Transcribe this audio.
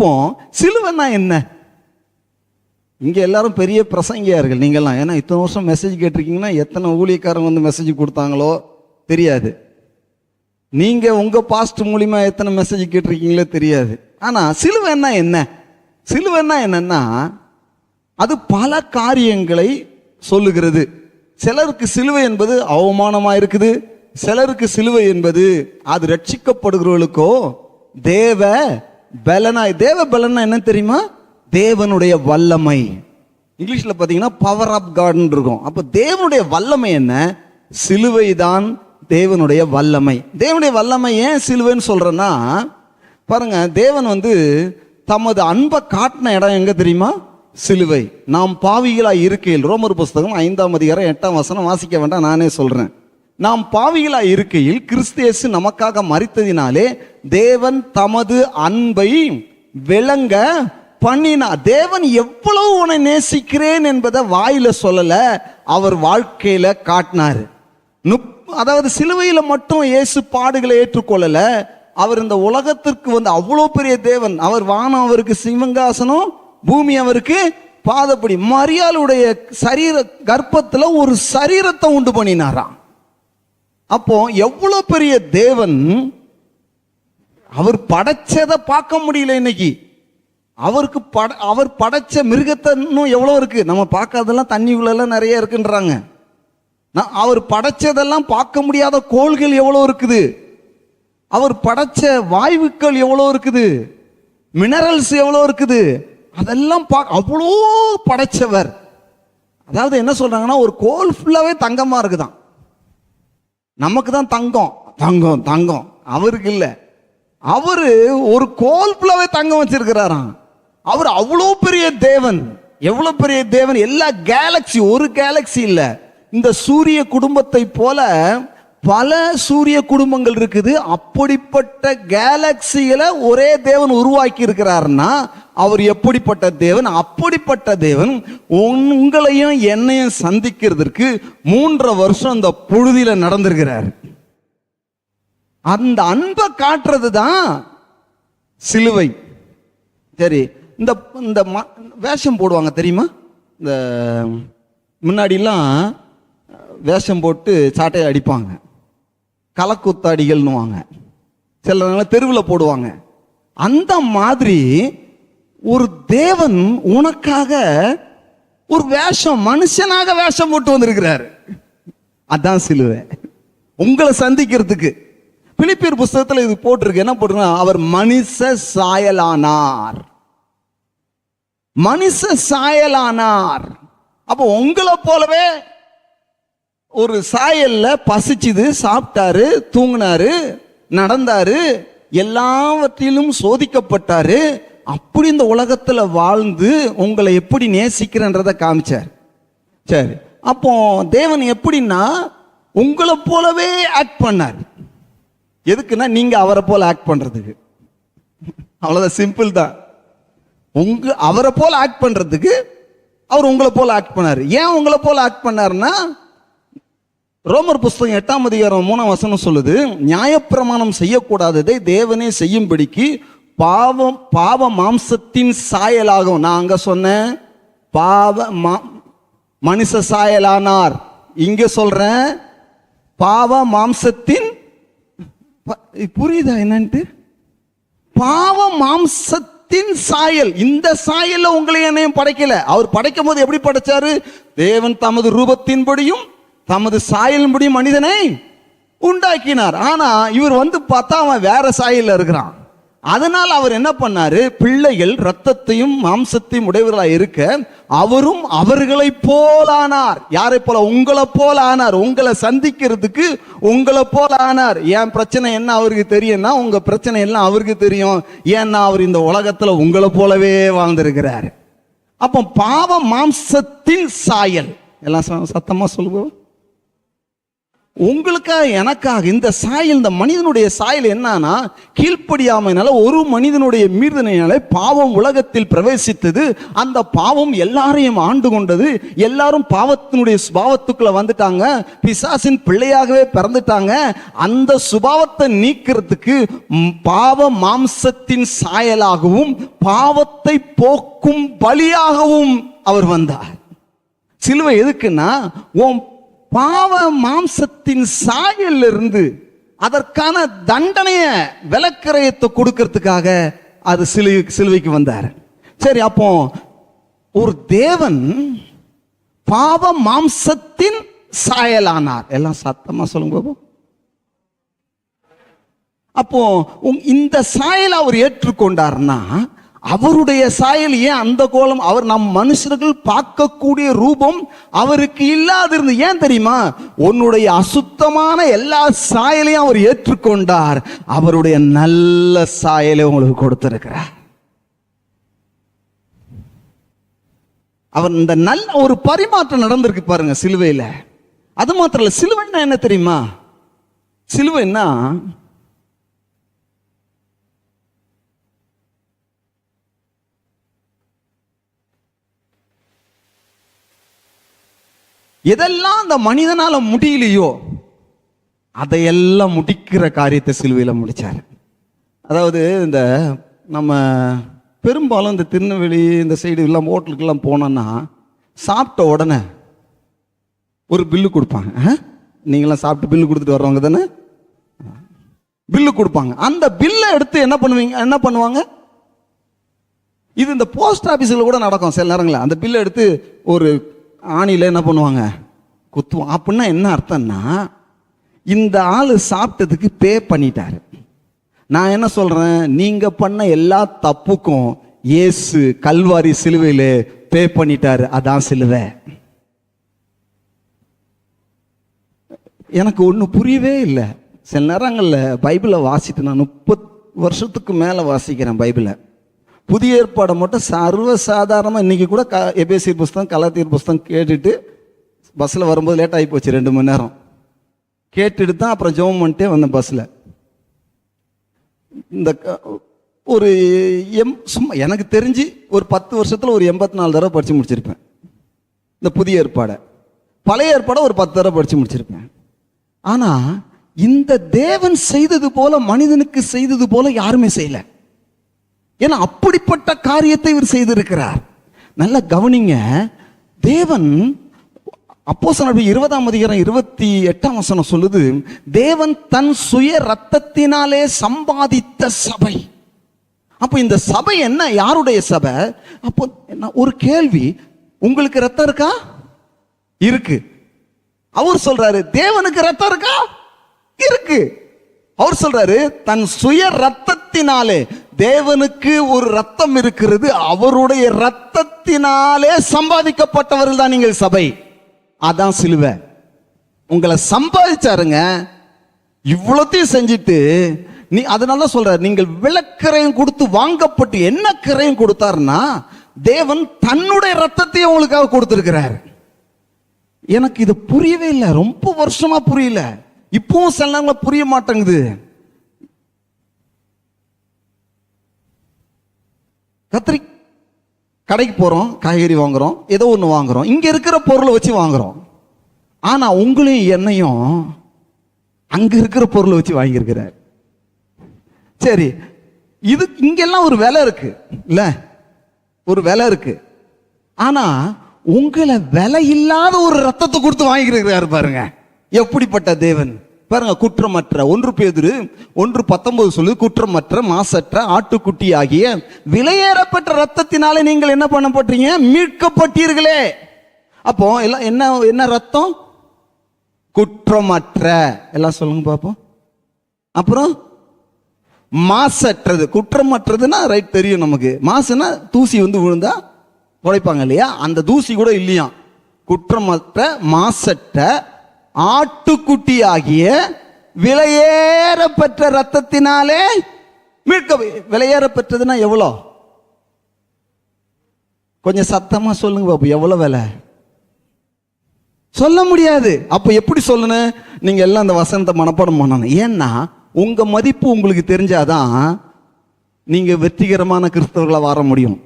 இப்போ சிலுவைன்னா என்ன? இங்கே எல்லாரும் பெரிய பிரசங்கியார்கள் நீங்கள்லாம். ஏன்னா இத்தனை வருஷம் மெசேஜ் கேட்டிருக்கீங்கன்னா எத்தனை ஊழியக்காரங்க வந்து மெசேஜ் கொடுத்தாங்களோ தெரியாது. நீங்கள் உங்கள் பாஸ்ட் மூலிமா எத்தனை மெசேஜ் கேட்டிருக்கீங்களோ தெரியாது. ஆனால் சிலுவைன்னா என்ன? சிலுவைன்னா என்னன்னா அது பல காரியங்களை சொல்லுகிறது. சிலருக்கு சிலுவை என்பது அவமானமாக இருக்குது. சிலருக்கு சிலுவை என்பது அது ரட்சிக்கப்படுகிறவர்களுக்கோ தேவ பலனாய் தேவ பலனா என்ன தெரியுமா? தேவனுடைய வல்லமை. இங்கிலீஷில் பார்த்தீங்கன்னா பவர் ஆஃப் காட்னு இருக்கும். அப்போ தேவனுடைய வல்லமை என்ன? சிலுவை தான் தேவனுடைய வல்லமை. தேவனுடைய வல்லமை ஏன் சிலுவைன்னு சொல்கிறேன்னா பாருங்க தேவன் வந்து தமது அன்பை காட்டின இடம் எங்கே தெரியுமா? சிலுவை. நாம் பாவிகளாக இருக்கையில் ரோமர் புஸ்தகம் ஐந்தாம் அதிகாரம் எட்டாம் வசனம் வாசிக்க வேண்டாம் நானே சொல்கிறேன் நாம் பாவிகளாய் இருக்கையில் கிறிஸ்தியேசு நமக்காக மறித்ததினாலே தேவன் தமது அன்பை விளங்க பண்ணினா தேவன் எவ்வளவு உன்னை நேசிக்கிறேன் என்பதை வாயில சொல்லல அவர் வாழ்க்கையில காட்டினாரு. நுப் அதாவது சிலுவையில மட்டும் இயேசு பாடுகளை ஏற்றுக்கொள்ளல அவர் இந்த உலகத்திற்கு வந்து அவ்வளோ பெரிய தேவன் அவர் வானம் அவருக்கு சிவங்காசனம் பூமி அவருக்கு பாதப்படி மரியாளுடைய சரீர கர்ப்பத்தில் ஒரு சரீரத்தை உண்டு பண்ணினாராம். அப்போ எவ்வளோ பெரிய தேவன் அவர் படைச்சதை பார்க்க முடியல இன்னைக்கு. அவருக்கு பட அவர் படைச்ச மிருகத்தை இன்னும் எவ்வளோ இருக்குது நம்ம பார்க்காதெல்லாம் தண்ணி உள்ளெல்லாம் நிறைய இருக்குன்றாங்க. நான் அவர் படைச்சதெல்லாம் பார்க்க முடியாத கோள்கள் எவ்வளோ இருக்குது? அவர் படைச்ச வாயுக்கள் எவ்வளோ இருக்குது? மினரல்ஸ் எவ்வளோ இருக்குது? அதெல்லாம் பா அவ்வளோ படைச்சவர். அதாவது என்ன சொல்கிறாங்கன்னா ஒரு கோல் ஃபுல்லாகவே தங்கமாக இருக்குதான். நமக்கு தான் தங்கம். தங்கம் தங்கம். அவருக்கு இல்ல. அவரு ஒரு கோல் ஃபுல்லாவே தங்கம் வச்சிருக்கிறாராம். அவர் அவ்வளோ பெரிய தேவன். எவ்வளவு பெரிய தேவன்? எல்லா கேலக்சி ஒரு கேலக்சி இல்ல. இந்த சூரிய குடும்பத்தை போல பல சூரிய குடும்பங்கள் இருக்குது. அப்படிப்பட்ட கேலக்சிகளை ஒரே தேவன் உருவாக்கி இருக்கிறார்னா அவர் எப்படிப்பட்ட தேவன்? அப்படிப்பட்ட தேவன் உங்களையும் என்னையும் சந்திக்கிறதுக்கு மூன்றரை வருஷம் அந்த புழுதியில நடந்திருக்கிறார். அந்த அன்பை காட்டுறது தான் சிலுவை. சரி இந்த இந்த ம- வேஷம் போடுவாங்க தெரியுமா? இந்த முன்னாடிலாம் வேஷம் போட்டு சாட்டையை அடிப்பாங்க. கலக்குத்தாடிகள்னுவாங்க. சில நேரம் தெருவில் போடுவாங்க. அந்த மாதிரி ஒரு தேவன் உனக்காக ஒரு வேஷம் மனுஷனாக வேஷம் போட்டு வந்திருக்கிறாரு. அதான் சிலுவை. உங்களை சந்திக்கிறதுக்கு. பிலிப்பியர் புஸ்தகத்தில் இது போட்டிருக்கு. என்ன போட்டிருக்கா அவர் மனுஷ சாயலானார். மனுஷ சாயலானார். அப்போ உங்களை போலவே ஒரு சாயல்ல பசிச்சுது சாப்பிட்டாரு தூங்கினாரு நடந்தாரு எல்லாவற்றிலும் சோதிக்கப்பட்டாரு அப்படி இந்த உலகத்துல வாழ்ந்து உங்களை எப்படி நேசிக்கிறன்றத காமிச்சார். சரி அப்போ தேவன் எப்படின்னா உங்களை போலவே ஆக்ட் பண்ணார். எதுக்குன்னா நீங்க அவரை போல ஆக்ட் பண்றதுக்கு. அவ்வளவுதான் சிம்பிள் தான். உங்க அவரை போல ஆக்ட் பண்றதுக்கு அவர் உங்களை போல ஆக்ட் பண்ணார். ஏன் உங்களை போல ஆக்ட் பண்ணாருன்னா ரோமர் புஸ்தகம் எட்டாம் அதிகாரம் மூணாம் வசனம் சொல்லுது நியாயப்பிரமாணம் செய்யக்கூடாததை தேவனே செய்யும்படிக்கு பாவம் பாவ மாம்சத்தின் சாயலாகும் நான் அங்க சொன்னேன் பாவ மா- மனுஷ சாயலானார். இங்க சொல்றேன் பாவ மாம்சத்தின் ப- புரியுதா என்னன்ட்டு? பாவ மாம்சத்தின் சாயல் இந்த சாயல்ல உங்களை என்னையும் படைக்கல. அவர் படைக்கும் போது எப்படி படைச்சாரு? தேவன் தமது ரூபத்தின்படியும் தமது சாயலின்படியும் மனிதனை உண்டாக்கினார். ஆனா இவர் வந்து பார்த்தா அவன் வேற சாயலில் இருக்கிறான். அதனால் அவர் என்ன பண்ணாரு? பிள்ளைகள் ரத்தத்தையும் மாம்சத்தையும் உடையவர்களாக இருக்க அவரும் அவர்களைப் போலானார். யாரை போல? உங்களை போல ஆனார் உங்களை சந்திக்கிறதுக்கு உங்களை போல ஆனார் என் பிரச்சனை என்ன அவருக்கு தெரியும்னா உங்க பிரச்சனை எல்லாம் அவருக்கு தெரியும். ஏன்னா அவர் இந்த உலகத்துல உங்களை போலவே வாழ்ந்திருக்கிறார். அப்போ பாவ மாம்சத்தின் சாயல். எல்லாம் சத்தமா சொல்லுவோம் உங்களுக்காக எனக்காக இந்த சாயல் இந்த மனிதனுடைய சாயல் என்னன்னா கீழ்ப்படியாமையினால ஒரு மனிதனுடைய மீறுதனால பாவம் உலகத்தில் பிரவேசித்தது. அந்த பாவம் எல்லாரையும் ஆண்டு கொண்டது. எல்லாரும் பாவத்தினுடைய சுபாவத்துக்குள்ள வந்துட்டாங்க. பிசாசின் பிள்ளையாகவே பிறந்துட்டாங்க. அந்த சுபாவத்தை நீக்கிறதுக்கு பாவ மாம்சத்தின் சாயலாகவும் பாவத்தை போக்கும் பலியாகவும் அவர் வந்தார். சிலுவை எதுக்குன்னா உன் பாவ மாம்சத்தின் சாயல்ல இருந்து அதற்கான தண்டனைய விலக்கிரயத்தை கொடுக்கறதுக்காக அது சிலுவை சிலுவைக்கு வந்தார். சரி அப்போ ஒரு தேவன் பாவ மாம்சத்தின் சாயலானார். எல்லாம் சத்தமா சொல்லுங்க பாபு. அப்போ இந்த சாயலை அவர் ஏற்றுக்கொண்டார்னா அவருடைய சாயல் ஏன் அந்த கோலம்? அவர் நம் மனுஷர்கள் பார்க்கக்கூடிய ரூபம் அவருக்கு இல்லாதிருந்து ஏன் தெரியுமா? உன்னுடைய அசுத்தமான எல்லா சாயலையும் அவர் ஏற்றுக்கொண்டார். அவருடைய நல்ல சாயலை உங்களுக்கு கொடுத்திருக்கிறார். அவர் இந்த நல்ல ஒரு பரிமாற்றம் நடந்திருக்கு பாருங்க சிலுவையில. அது மாத்திரம் இல்ல சிலுவைன்னா என்ன தெரியுமா? சிலுவைன்னா எதெல்லாம் அந்த மனிதனால முடியலையோ அதையெல்லாம் முடிக்கிற காரியத்தை சிலுவையில் முடிச்சார். அதாவது இந்த நம்ம பெரும்பாலும் இந்த திருநெல்வேலி இந்த சைடு எல்லாம் ஹோட்டலுக்கெல்லாம் போனோன்னா சாப்பிட்ட உடனே ஒரு பில்லு கொடுப்பாங்க. ஆ? நீங்களாம் சாப்பிட்டு பில்லு கொடுத்துட்டு வர்றவங்க தானே? பில்லு கொடுப்பாங்க. அந்த பில்லை எடுத்து என்ன பண்ணுவீங்க? என்ன பண்ணுவாங்க? இது இந்த போஸ்ட் ஆஃபீஸில் கூட நடக்கும் சில நேரங்களில். அந்த பில்லை எடுத்து ஒரு ஆணியில் என்ன பண்ணுவாங்க? குத்துவோம் அப்படின்னா என்ன அர்த்தம்னா இந்த ஆள் சாப்பிட்டதுக்கு பே பண்ணிட்டாரு. நான் என்ன சொல்கிறேன் நீங்கள் பண்ண எல்லா தப்புக்கும் இயேசு கல்வாரி சிலுவையில் பே பண்ணிட்டாரு. அதான் சிலுவை. எனக்கு ஒன்று புரியவே இல்லை. சில நேரங்களில் பைபிளை வாசிட்டு நான் முப்பது வருஷத்துக்கு மேலே வாசிக்கிறேன் பைபிளை. புதிய ஏற்பாடை மட்டும் சர்வ சாதாரணமாக இன்றைக்கி கூட க எபேசியர் புஸ்தகம் கலாத்தீர் புஸ்தகம் கேட்டுட்டு பஸ்ஸில் வரும்போது லேட் ஆகி போச்சு ரெண்டு மணி நேரம். கேட்டுட்டு தான் அப்புறம் ஜெபம் பண்ணிட்டே வந்தேன் பஸ்ஸில் இந்த ஒரு எம் சும்மா எனக்கு தெரிஞ்சு ஒரு பத்து வருஷத்தில் ஒரு எண்பத்தி நாலு தடவை படித்து முடிச்சிருப்பேன். இந்த புதிய ஏற்பாடை. பழைய ஏற்பாடை ஒரு பத்து தடவை படித்து முடிச்சிருப்பேன். ஆனால் இந்த தேவன் செய்தது போல மனிதனுக்கு செய்தது போல யாருமே செய்யலை. ஏன்னா அப்படிப்பட்ட காரியத்தை இவர் செய்திருக்கிறார். நல்ல கவனிங்க தேவன் அப்போ இருபதாம் அதிகாரம் இருபத்தி எட்டாம் வசனம் சொல்லுது தேவன் தன் சுய ரத்தத்தினாலே சம்பாதித்த சபை. அப்போ இந்த சபை என்ன? யாருடைய சபை? அப்போ என்ன? ஒரு கேள்வி உங்களுக்கு ரத்தம் இருக்கா? இருக்கு. அவர் சொல்றாரு தேவனுக்கு ரத்தம் இருக்கா? இருக்கு. அவர் சொல்றாரு தன் சுய ரத்தத்தினாலே தேவனுக்கு ஒரு ரத்தம் இருக்கிறது. அவருடைய ரத்தத்தினாலே சம்பாதிக்கப்பட்டவர்கள் தான் நீங்கள் சபை. அதான் சிலுவை. உங்களை சம்பாதிச்சாருங்க. இவ்வளோத்தையும் செஞ்சுட்டு நீ அதனால தான் நீங்கள் விளக்கரையும் கொடுத்து வாங்கப்பட்டு என்ன கரையும் கொடுத்தாருன்னா தேவன் தன்னுடைய ரத்தத்தையும் உங்களுக்காக கொடுத்துருக்கிறார். எனக்கு இது புரியவே இல்லை. ரொம்ப வருஷமா புரியல. இப்பவும் சில நேரங்களில் புரிய மாட்டேங்குது. கத்திரி. கடைக்கு போகிறோம் காய்கறி வாங்குறோம் ஏதோ ஒன்று வாங்குகிறோம் இங்கே இருக்கிற பொருளை வச்சு வாங்குறோம். ஆனால் உங்களையும் என்னையும் அங்கே இருக்கிற பொருளை வச்சு வாங்கியிருக்கிறார். சரி இது இங்கெல்லாம் ஒரு விலை இருக்குது இல்லை ஒரு விலை இருக்குது ஆனால் உங்களை விலை இல்லாத ஒரு ரத்தத்தை கொடுத்து வாங்கியிருக்கிறாரு பாருங்க. எப்படிப்பட்ட தேவன்? பாருங்க குற்றமற்ற ஒன்று பேதுரு ஒன்று பத்தொன்பது சொல்லு குற்றமற்ற மாசற்ற ஆட்டுக்குட்டி ஆகிய விலையேறப்பட்ட ரத்தத்தினாலே நீங்கள் என்ன பண்ணப்பட்டீங்க மீட்கப்பட்டீர்களே. அப்போ எல்லாம் என்ன என்ன ரத்தம் குற்றமற்ற. எல்லாம் சொல்லுங்க பார்ப்போம் அப்புறம் மாசற்றது. குற்றமற்றதுன்னா ரைட் தெரியும் நமக்கு. மாசுனா தூசி வந்து விழுந்தா உழைப்பாங்க இல்லையா? அந்த தூசி கூட இல்லையா குற்றமற்ற மாசற்ற ஆட்டுக்குட்டி ஆகிய விலையேற பெற்ற ரத்தத்தினாலே மீட்க விலையேற பெற்றதுன்னா எவ்வளோ? கொஞ்சம் சத்தமாக சொல்லுங்க பாபு எவ்வளோ விலை? சொல்ல முடியாது. அப்போ எப்படி சொல்லணும்? நீங்கள் எல்லாம் அந்த வசனத்தை மனப்பாடம் பண்ணணும். ஏன்னா உங்கள் மதிப்பு உங்களுக்கு தெரிஞ்சாதான் நீங்கள் வெற்றிகரமான கிறிஸ்தவர்களாக வர முடியும்.